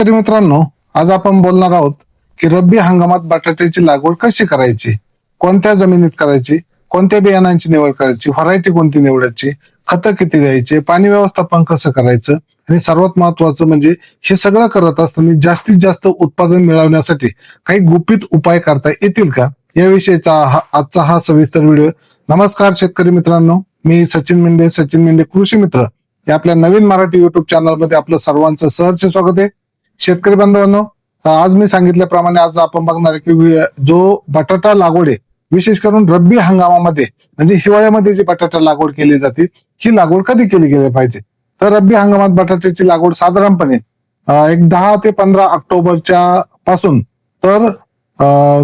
तरी मित्रांनो आज आपण बोलणार आहोत की रब्बी हंगामात बटाट्याची लागवड कशी करायची? कोणत्या जमिनीत करायची? कोणत्या बियाणांची निवड करायची? व्हरायटी कोणती निवडायची? खतं किती द्यायचे? पाणी व्यवस्थापन कसं करायचं? आणि सर्वात महत्वाचं म्हणजे हे सगळं करत असताना जास्तीत जास्त उत्पादन मिळवण्यासाठी काही गुपित उपाय करता येतील का? याविषयीचा हा आजचा हा सविस्तर व्हिडिओ. नमस्कार शेतकरी मित्रांनो मी सचिन मेंढे सचिन मेंढे कृषी मित्र. या आपल्या नवीन मराठी युट्यूब चॅनलमध्ये आपलं सर्वांचं सहर्ष स्वागत आहे. शेतकरी बांधवांनो आज मी सांगितल्याप्रमाणे आज आपण बघणार आहे की जो बटाटा लागवड आहे विशेष करून रब्बी हंगामामध्ये म्हणजे हिवाळ्यामध्ये जी बटाटा लागवड केली जाते ही लागवड कधी केली गेली पाहिजे? तर रब्बी हंगामात बटाट्याची लागवड साधारणपणे एक दहा ते पंधरा ऑक्टोबरच्या पासून तर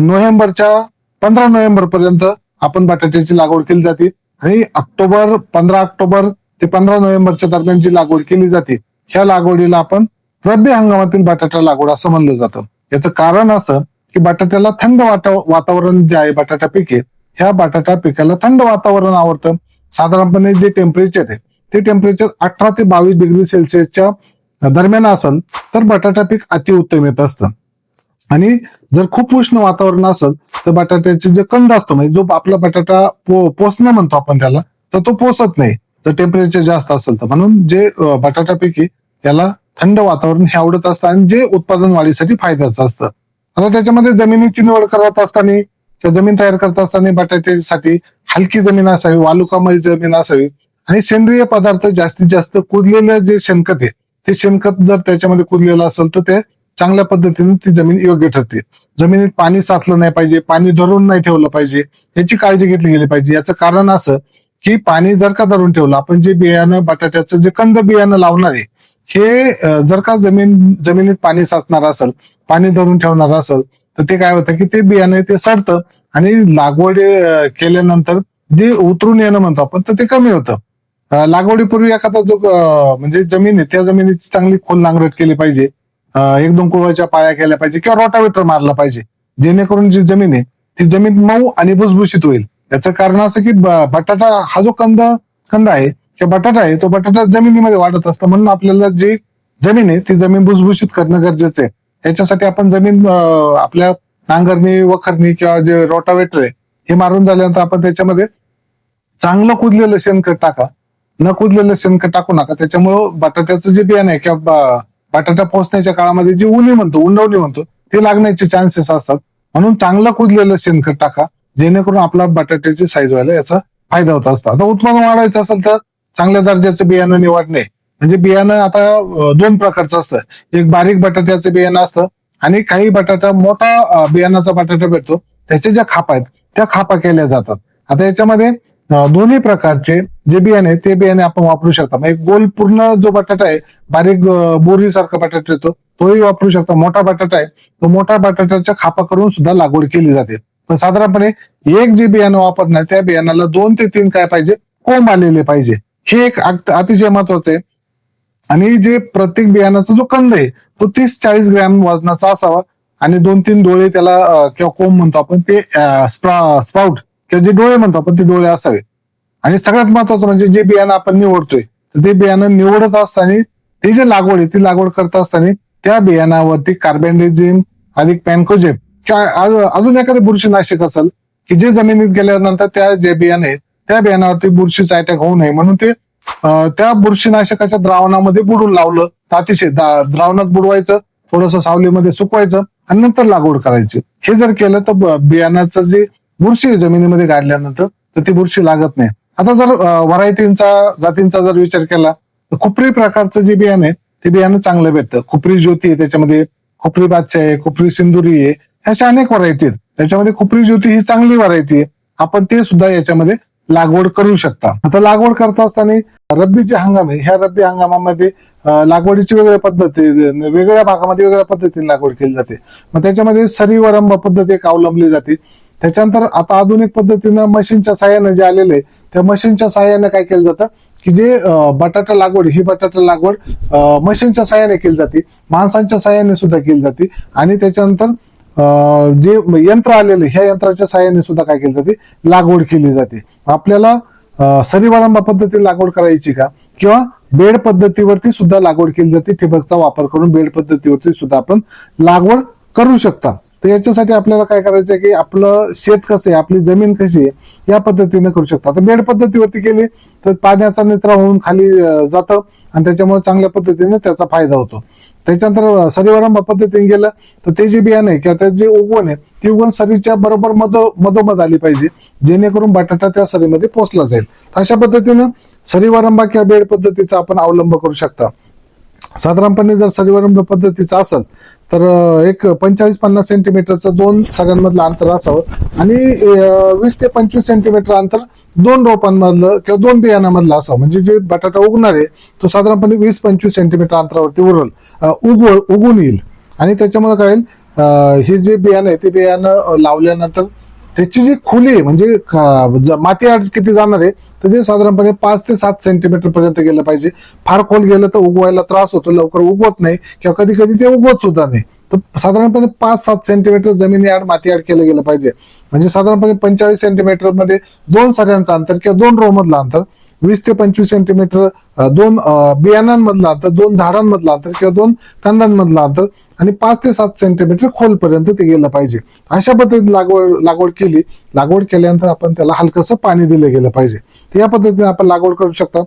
नोव्हेंबरच्या पंधरा नोव्हेंबर पर्यंत आपण बटाट्याची लागवड केली जाते आणि ऑक्टोबर पंधरा ऑक्टोबर ते पंधरा नोव्हेंबरच्या दरम्यान जी लागवड केली जाते ह्या लागवडीला आपण रब्बी हंगामातील बटाटा लागवड असं म्हणलं जातं. याचं कारण असं की बटाट्याला थंड वाता वातावरण जे आहे बटाटा पीक आहे ह्या बटाटा पिकाला थंड वातावरण आवडतं. साधारणपणे जे टेम्परेचर आहे ते टेम्परेचर अठरा ते बावीस डिग्री सेल्सिअसच्या दरम्यान असेल तर बटाटा पीक अतिउत्तम येत असतं. आणि जर खूप उष्ण वातावरण असेल तर बटाट्याचे जे कंद असतो म्हणजे जो आपला बटाटा पो पोसणं म्हणतो आपण त्याला तर तो पोसत नाही. तर टेम्परेचर जास्त असेल तर. म्हणून जे बटाटा पीक आहे त्याला थंड वातावरण हे आवडत असतं आणि जे उत्पादन वाढीसाठी फायद्याचं असतं. आता त्याच्यामध्ये जमिनीची निवड करत असताना किंवा जमीन तयार करत असताना बटाट्यासाठी हलकी जमीन असावी वालुकामय जमीन असावी आणि सेंद्रिय पदार्थ जास्तीत जास्त कुदलेलं जे शेणखत आहे ते शेणखत जर त्याच्यामध्ये कुदलेलं असेल तर ते चांगल्या पद्धतीने ती जमीन योग्य ठरते. जमिनीत पाणी साचलं नाही पाहिजे पाणी धरून नाही ठेवलं पाहिजे याची काळजी घेतली गेली पाहिजे. याचं कारण असं की पाणी जर का धरून ठेवलं आपण जे बियाणं बटाट्याचं जे कंद बियाणं लावणार आहे हे जर का जमीन जमिनीत पाणी साचणार असेल पाणी धरून ठेवणार असेल तर ते काय होतं की ते बियाणे ते सडतं आणि लागवड केल्यानंतर जे उतरून येणं म्हणतो आपण तर ते कमी होतं. लागवडीपूर्वी एखादा जो म्हणजे जमीन आहे त्या जमिनीची चांगली खोल नांगरट केली पाहिजे. एक दोन कुळाच्या पाया केल्या पाहिजे किंवा रोटावेटर मारला पाहिजे. जेणेकरून जी जमीन आहे ती जमीन मऊ आणि भुसभुशीत होईल. याचं कारण असं की बटाटा हा जो कंद कंद आहे किंवा बटाटा आहे तो बटाटा जमिनीमध्ये वाढत असतं. म्हणून आपल्याला जी जमीन आहे ती जमीन भुसभुशीत करणं गरजेचं आहे. त्याच्यासाठी आपण जमीन आपल्या नांगरणी वखरणी किंवा जे रोटावेटर आहे हे मारून झाल्यानंतर आपण त्याच्यामध्ये चांगलं कुदलेलं शेणखत टाका. न कुदलेलं शेणखत टाकू नका. त्याच्यामुळं बटाट्याचं जे बियाणं आहे किंवा बटाटा पोचण्याच्या काळामध्ये जी उन्ही म्हणतो उंडवणी म्हणतो ते लागण्याचे चान्सेस असतात. म्हणून चांगलं कुदलेलं शेणखत टाका. जेणेकरून आपला बटाट्याची साईज व्हायला याचा फायदा होत असतो. आता उत्पादन वाढवायचं असेल तर चांगल्या दर्जाचं बियाणं निवडणे. म्हणजे बियाणं आता दोन प्रकारचं असतं. एक बारीक बटाट्याचं बियाणं असतं आणि काही बटाटा मोठा बियाणाचा बटाटा भेटतो. त्याच्या ज्या खापा आहेत त्या खापा केल्या जातात. आता याच्यामध्ये दोन्ही प्रकारचे जे बियाणे आहेत ते बियाणे आपण वापरू शकता. मग एक गोल पूर्ण जो बटाटा आहे बारीक बोरीसारखा बटाटा येतो तोही वापरू शकता. मोठा बटाटा आहे तो मोठा बटाट्याच्या खापा करून सुद्धा लागवड केली जाते. पण साधारणपणे एक जे बियाणं वापरणार त्या बियाणाला दोन ते तीन काय पाहिजे? कोंब आलेले पाहिजे. हे एक अतिशय महत्वाचं आहे. आणि जे प्रत्येक बियाणाचा जो कंद आहे तो तीस चाळीस ग्रॅम वजनाचा असावा. आणि दोन तीन डोळे त्याला किंवा कोंब म्हणतो आपण ते स्प्राउट किंवा जे डोळे म्हणतो आपण ते डोळे असावे. आणि सगळ्यात महत्वाचं म्हणजे जे बियाणं आपण निवडतोय तर ते बियाणं निवडत असताना ते जे लागवड आहे ती लागवड करत असताना त्या बियाणावरती कार्बेंडेझिम अधिक पॅनकोजेब किंवा अजून एखादं बुरशीनाशक असेल की जे जमिनीत गेल्यानंतर त्या जे बियाणे आहेत त्या बियाणावरती बुरशीचा अटॅक होऊ नये. म्हणून ते त्या बुरशीनाशकाच्या द्रावणामध्ये बुडून लावलं. तर अतिशय द्रावणात बुडवायचं थोडस सावलीमध्ये सुकवायचं आणि नंतर लागवड करायची. हे जर केलं तर बियाणाचं जे बुरशी आहे जमिनीमध्ये गाडल्यानंतर तर ती बुरशी लागत नाही. आता जर व्हरायटींचा जातींचा जर विचार केला तर खुपरी प्रकारचं जे बियाणं आहे ते बियाणं चांगलं भेटतं. खुपरी ज्योती आहे त्याच्यामध्ये खुपरी बादशाह आहे खुपरी सिंदुरी आहे अशा अनेक व्हरायटी आहेत. त्याच्यामध्ये खुपरी ज्योती ही चांगली व्हरायटी आहे. आपण ते सुद्धा याच्यामध्ये लागवड करू शकता. आता लागवड करत असताना रब्बी जे हंगाम आहे. ह्या रब्बी हंगामामध्ये लागवडीची वेगळ्या पद्धती वेगवेगळ्या भागामध्ये वेगळ्या पद्धतीने लागवड केली जाते. मग त्याच्यामध्ये सरीवरंब पद्धत एक अवलंबली जाते. त्याच्यानंतर आता आधुनिक पद्धतीनं मशीनच्या साह्यानं जे आलेले आहे, त्या मशीनच्या साह्यानं काय केलं जातं की जे बटाटा लागवड ही बटाटा लागवड मशीनच्या साह्याने केली जाते. माणसांच्या साह्याने सुद्धा केली जाते. आणि त्याच्यानंतर जे यंत्र आलेले ह्या यंत्राच्या साह्याने सुद्धा काय केली जाते? लागवड केली जाते. आपल्याला अं, सरीवारंबा पद्धतीने लागवड करायची का? किंवा बेड पद्धतीवरती सुद्धा लागवड केली जाते ठिबकचा वापर करून बेड पद्धतीवरती सुद्धा आपण लागवड करू शकता. तर याच्यासाठी आपल्याला काय करायचं आहे की आपलं शेत कसं आहे आपली जमीन कशी आहे या पद्धतीने करू शकता. तर बेड पद्धतीवरती केली तर पाण्याचा निचरा होऊन खाली जातं आणि त्याच्यामुळे चांगल्या पद्धतीने त्याचा फायदा होतो. त्याच्यानंतर सरीवरंबा पद्धतीने गेलं तर ते जे बियाणं आहे किंवा त्याचे जे उगवण आहे ती उगवण सरीच्या बरोबर मधो मधोमध आली पाहिजे. जेणेकरून बटाटा त्या सरीमध्ये पोचला जाईल. अशा पद्धतीनं सरीवरंबा किंवा बेड पद्धतीचा आपण अवलंब करू शकता. साधारणपणे जर सरीवरंभ पद्धतीचा असेल तर एक पंचेचाळीस पन्नास सेंटीमीटरचं दोन सगळ्यांमधलं अंतर असावं आणि वीस ते पंचवीस सेंटीमीटर अंतर दोन रोपांमधलं किंवा दोन बियाणामधलं असावं. म्हणजे जे बटाटा उगणार आहे तो साधारणपणे वीस पंचवीस सेंटीमीटर अंतरावरती उरल उगव उगून येईल. आणि त्याच्यामुळे काय होईल हे जे बियाणं आहे ते बियाणं लावल्यानंतर त्याची जी खुली आहे म्हणजे माती आड किती जाणार आहे तर ते साधारणपणे पाच ते सात सेंटीमीटर पर्यंत गेलं पाहिजे. फार खोल गेलं तर उगवायला त्रास होतो लवकर उगवत नाही किंवा कधी कधी ते उगवत सुद्धा नाही. तर साधारणपणे पाच सात सेंटीमीटर जमिनी आड माती आड केलं गेलं पाहिजे. म्हणजे साधारणपणे पंचेचाळीस सेंटीमीटरमध्ये दोन सऱ्यांचं अंतर किंवा दोन रो मधलं अंतर वीस ते पंचवीस सेंटीमीटर दोन बियाणांमधलं अंतर दोन झाडांमधलं अंतर किंवा दोन कांद्यांमधलं अंतर आणि पाच ते सात सेंटीमीटर खोलपर्यंत ते गेलं पाहिजे. अशा पद्धतीने लागवड लागवड केली. लागवड केल्यानंतर आपण त्याला हलकसं पाणी दिलं गेलं पाहिजे. या पद्धतीने आपण लागवड करू शकता.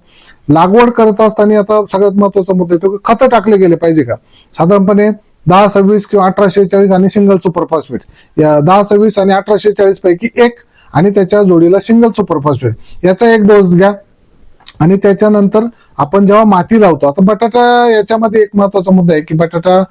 लागवड करत असताना आता सगळ्यात महत्त्वाचा मुद्दा येतो की खतं टाकले गेले पाहिजे का? साधारणपणे दहा सव्वीस किंवा अठराशे चाळीस आणि सिंगल सुपरफॉस्फेट या दहा सव्वीस आणि अठराशे चाळीस पैकी एक आणि त्याच्या जोडीला सिंगल सुपरफॉस्फेट याचा एक डोस घ्या. आणि त्याच्यानंतर आपण जेव्हा माती लावतो आता बटाटा याच्यामध्ये एक महत्त्वाचा मुद्दा आहे की बटाटा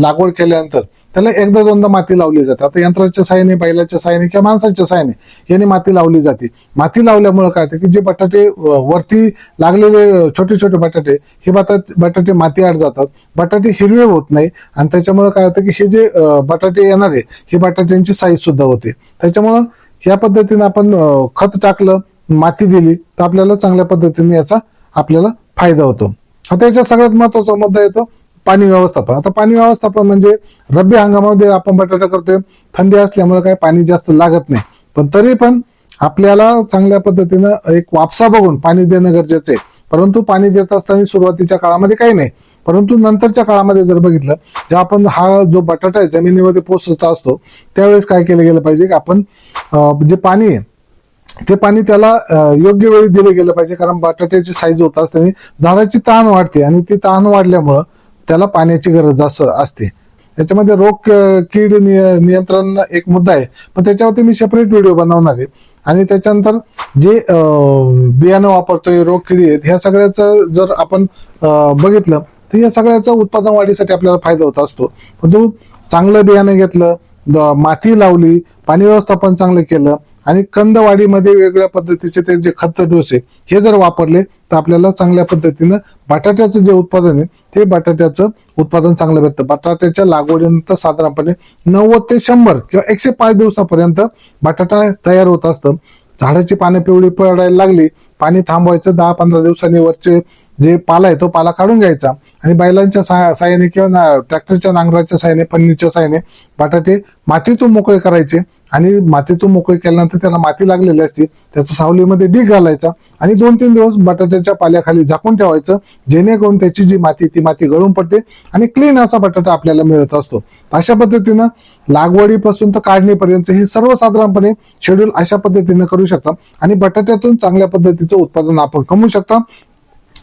लागवड केल्यानंतर त्याला एकदा दोनदा माती लावली जाते. आता यंत्राच्या साहाय्याने बैलाच्या साहाय्याने किंवा माणसाच्या साहाय्याने याने माती लावली जाते. माती लावल्यामुळे काय होतं की जे बटाटे वरती लागलेले छोटे छोटे बटाटे हे बटाटे बटाटे माती आड जातात. बटाटे हिरवे होत नाही आणि त्याच्यामुळे काय होतं की हे जे बटाटे येणार आहे हे बटाट्यांची साईज सुद्धा होते. त्याच्यामुळं या पद्धतीने आपण खत टाकलं माती दिली तर आपल्याला चांगल्या पद्धतीने याचा आपल्याला फायदा होतो. आता याच्यात सगळ्यात महत्त्वाचा मुद्दा येतो पाणी व्यवस्थापन. आता पाणी व्यवस्थापन म्हणजे रब्बी हंगामामध्ये आपण बटाटा करतोय. थंडी असल्यामुळे काही पाणी जास्त लागत नाही. पण तरी पण आपल्याला चांगल्या पद्धतीनं एक वापसा बघून पाणी देणं गरजेचं आहे. परंतु पाणी देत असताना सुरुवातीच्या काळामध्ये काही नाही. परंतु नंतरच्या काळामध्ये जर बघितलं जेव्हा आपण हा जो बटाटा आहे जमिनीमध्ये पोचत असतो त्यावेळेस काय केलं गेलं पाहिजे की आपण जे पाणी आहे ते पाणी त्याला योग्य वेळी दिलं गेलं पाहिजे कारण बटाट्याची साईज होत असताना झाडाची ताण वाढते आणि ती ताण वाढल्यामुळं त्याला पाण्याची गरज असं असते. त्याच्यामध्ये रोग कीड नियंत्रण एक मुद्दा आहे. पण त्याच्यावरती मी सेपरेट व्हिडिओ बनवणार आहे. आणि त्याच्यानंतर जे बियाणं वापरतोय रोग किडी आहेत ह्या सगळ्याचं जर आपण बघितलं तर या सगळ्याचा उत्पादन वाढीसाठी आपल्याला फायदा होत असतो. परंतु चांगलं बियाणं घेतलं माती लावली पाणी व्यवस्थापन चांगलं केलं आणि कंदवाडीमध्ये वेगळ्या पद्धतीचे ते जे खत डोसे हे जर वापरले तर आपल्याला चांगल्या पद्धतीनं बटाट्याचं जे उत्पादन आहे ते बटाट्याचं उत्पादन चांगलं भेटतं. बटाट्याच्या लागवडीनंतर साधारणपणे नव्वद ते शंभर किंवा एकशे पाच दिवसापर्यंत बटाटा तयार होत असतं. झाडाची पानं पिवळी पडायला लागली पाणी थांबवायचं दहा पंधरा दिवसांनी वरचे जे पाला आहे तो पाला काढून घ्यायचा. आणि बैलांच्या सहा- साहाय्याने किंवा ना- ट्रॅक्टरच्या नांगराच्या साहाय्याने फन्नीच्या साहाय्याने बटाटे मातीतून मोकळे करायचे. आणि मातीतून मोकळी केल्यानंतर त्याला माती लागलेली असते त्याचा सावलीमध्ये ढीग घालायचा आणि दोन तीन दिवस बटाट्याच्या पाल्याखाली झाकून ठेवायचं जेणेकरून त्याची जी माती ती माती गळून पडते आणि क्लीन असा बटाटा आपल्याला मिळत असतो. अशा पद्धतीनं लागवडीपासून तर काढणीपर्यंत हे सर्वसाधारणपणे शेड्यूल अशा पद्धतीनं करू शकता आणि बटाट्यातून चांगल्या पद्धतीचं उत्पादन आपण कमवू शकता.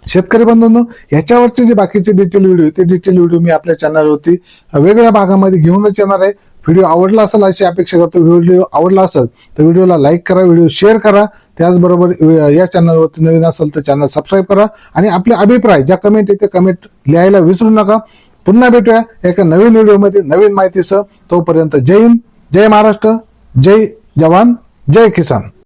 शेतकरी बंधूंनो याच्यावरचे जे बाकीचे डिटेल व्हिडिओ ते डिटेल व्हिडिओ मी आपल्या चॅनलवरती वेगळ्या भागामध्ये घेऊनच येणार आहे. व्हिडिओ आवडला असेल अशी अपेक्षा करतो. व्हिडिओ आवडला असेल तर व्हिडिओला लाईक करा व्हिडिओ शेअर करा. त्याचबरोबर या चॅनलवरती नवीन असेल तर चॅनल सबस्क्राईब करा. आणि आपले अभिप्राय ज्या कमेंट येते कमेंट लिहायला विसरू नका. पुन्हा भेटूया एका नवीन व्हिडिओमध्ये नवीन माहितीसह. तोपर्यंत जय हिंद जय महाराष्ट्र जय जवान जय किसान.